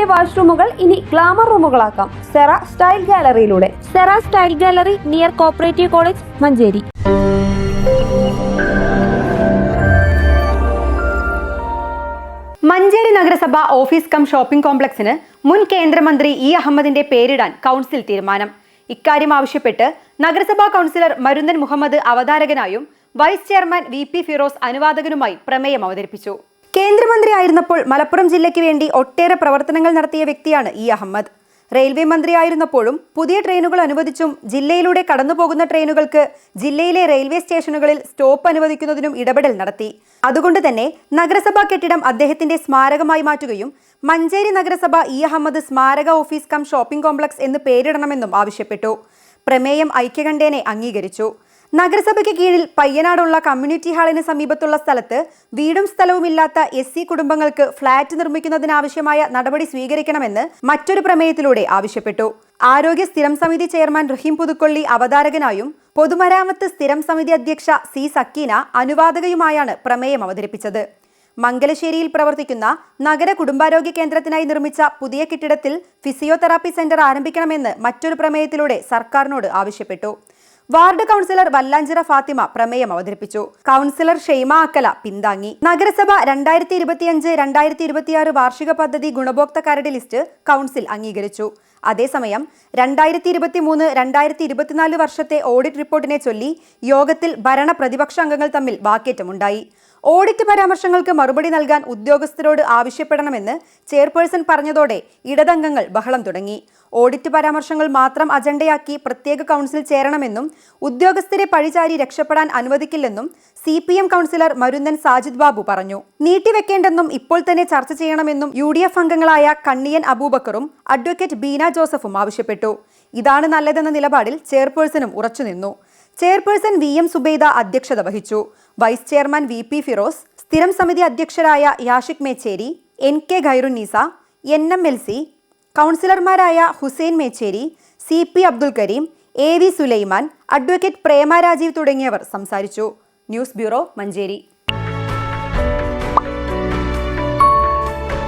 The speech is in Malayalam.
വീടിന്റെ വാഷ്റൂമുകൾ ഇനി ഗ്ലാമർ റൂമുകളാക്കാം. Sera style ഗാലറിയിലൂടെ. Sera style gallery near cooperative college Manjeri. Manjeri നഗരസഭ ഓഫീസ് കം ഷോപ്പിംഗ് കോംപ്ലക്സിന് മുൻ കേന്ദ്രമന്ത്രി ഇ അഹമ്മദിന്റെ പേരിടാൻ കൗൺസിൽ തീരുമാനം. ഇക്കാര്യം ആവശ്യപ്പെട്ട് നഗരസഭാ councillor Marunnan Muhammad അവതാരകനായും vice chairman V P Firoz അനുവാദകനുമായി പ്രമേയം അവതരിപ്പിച്ചു. കേന്ദ്രമന്ത്രിയായിരുന്നപ്പോൾ മലപ്പുറം ജില്ലയ്ക്ക് വേണ്ടി ഒട്ടേറെ പ്രവർത്തനങ്ങൾ നടത്തിയ വ്യക്തിയാണ് ഇ അഹമ്മദ്. റെയിൽവേ മന്ത്രിയായിരുന്നപ്പോഴും പുതിയ ട്രെയിനുകൾ അനുവദിച്ചും ജില്ലയിലൂടെ കടന്നുപോകുന്ന ട്രെയിനുകൾക്ക് ജില്ലയിലെ റെയിൽവേ സ്റ്റേഷനുകളിൽ സ്റ്റോപ്പ് അനുവദിക്കുന്നതിനും ഇടപെടൽ നടത്തി. അതുകൊണ്ട് തന്നെ നഗരസഭാ കെട്ടിടം അദ്ദേഹത്തിന്റെ സ്മാരകമായി മാറ്റുകയും മഞ്ചേരി നഗരസഭ ഇ അഹമ്മദ് സ്മാരക ഓഫീസ് കം ഷോപ്പിംഗ് കോംപ്ലക്സ് എന്ന് പേരിടണമെന്നും ആവശ്യപ്പെട്ടു. പ്രമേയം ഐക്യകണ്ഠേനെ അംഗീകരിച്ചു. നഗരസഭയ്ക്ക് കീഴിൽ പയ്യനാടുള്ള കമ്മ്യൂണിറ്റി ഹാളിന് സമീപത്തുള്ള സ്ഥലത്ത് വീടും സ്ഥലവുമില്ലാത്ത എസ് സി കുടുംബങ്ങൾക്ക് ഫ്ളാറ്റ് നിർമ്മിക്കുന്നതിനാവശ്യമായ നടപടി സ്വീകരിക്കണമെന്ന് മറ്റൊരു പ്രമേയത്തിലൂടെ ആവശ്യപ്പെട്ടു. ആരോഗ്യ സ്ഥിരം സമിതി ചെയർമാൻ റഹീം പുതുക്കൊള്ളി അവതാരകനായും പൊതുമരാമത്ത് സ്ഥിരം സമിതി അധ്യക്ഷ സി സക്കീന അനുവാദകയുമായാണ് പ്രമേയം അവതരിപ്പിച്ചത്. മംഗലശ്ശേരിയിൽ പ്രവർത്തിക്കുന്ന നഗര കുടുംബാരോഗ്യ കേന്ദ്രത്തിനായി നിർമ്മിച്ച പുതിയ കെട്ടിടത്തിൽ ഫിസിയോതെറാപ്പി സെന്റർ ആരംഭിക്കണമെന്ന് മറ്റൊരു പ്രമേയത്തിലൂടെ സർക്കാരിനോട് ആവശ്യപ്പെട്ടു. വാർഡ് കൗൺസിലർ വല്ലാഞ്ചിറ ഫാത്തിമ പ്രമേയം അവതരിപ്പിച്ചു. കൗൺസിലർ ഷെയ്മ അക്കല പിന്താങ്ങി. നഗരസഭ രണ്ടായിരത്തി ഇരുപത്തിയഞ്ച് രണ്ടായിരത്തി ഇരുപത്തിയാറ് വാർഷിക പദ്ധതി ഗുണഭോക്തക്കാരുടെ ലിസ്റ്റ് കൗൺസിൽ അംഗീകരിച്ചു. അതേസമയം രണ്ടായിരത്തി ഇരുപത്തി മൂന്ന് രണ്ടായിരത്തി ഇരുപത്തിനാല് വർഷത്തെ ഓഡിറ്റ് റിപ്പോർട്ടിനെ ചൊല്ലി യോഗത്തിൽ ഭരണ പ്രതിപക്ഷ അംഗങ്ങൾ തമ്മിൽ വാക്കേറ്റമുണ്ടായി. ഓഡിറ്റ് പരാമർശങ്ങൾക്ക് മറുപടി നൽകാൻ ഉദ്യോഗസ്ഥരോട് ആവശ്യപ്പെടണമെന്ന് ചെയർപേഴ്സൺ പറഞ്ഞതോടെ ഇടതംഗങ്ങൾ ബഹളം തുടങ്ങി. ഓഡിറ്റ് പരാമർശങ്ങൾ മാത്രം അജണ്ടയാക്കി പ്രത്യേക കൗൺസിൽ ചേരണമെന്നും ഉദ്യോഗസ്ഥരെ പഴിചാരി രക്ഷപ്പെടാൻ അനുവദിക്കില്ലെന്നും C P M councillor Marunnan Sajid Babu പറഞ്ഞു. നീട്ടിവെക്കേണ്ടെന്നും ഇപ്പോൾ തന്നെ ചർച്ച ചെയ്യണമെന്നും യു ഡി എഫ് അംഗങ്ങളായ കണ്ണിയൻ അബൂബക്കറും അഡ്വക്കേറ്റ് ബീന ജോസഫും ആവശ്യപ്പെട്ടു. ഇതാണ് നല്ലതെന്ന നിലപാടിൽ ചെയർപേഴ്സണും ഉറച്ചുനിന്നു ചെയർപേഴ്സൺ വി എം സുബൈദ അധ്യക്ഷത വഹിച്ചു. Vice chairman V P Firoz സ്ഥിരം സമിതി അധ്യക്ഷരായ Yashik Mecheri N K Khairunneesa N M L C കൗൺസിലർമാരായ Hussain Mecheri C P Abdul Kareem A V Sulaiman advocate Prema Rajeev തുടങ്ങിയവർ സംസാരിച്ചു. News bureau Manjeri.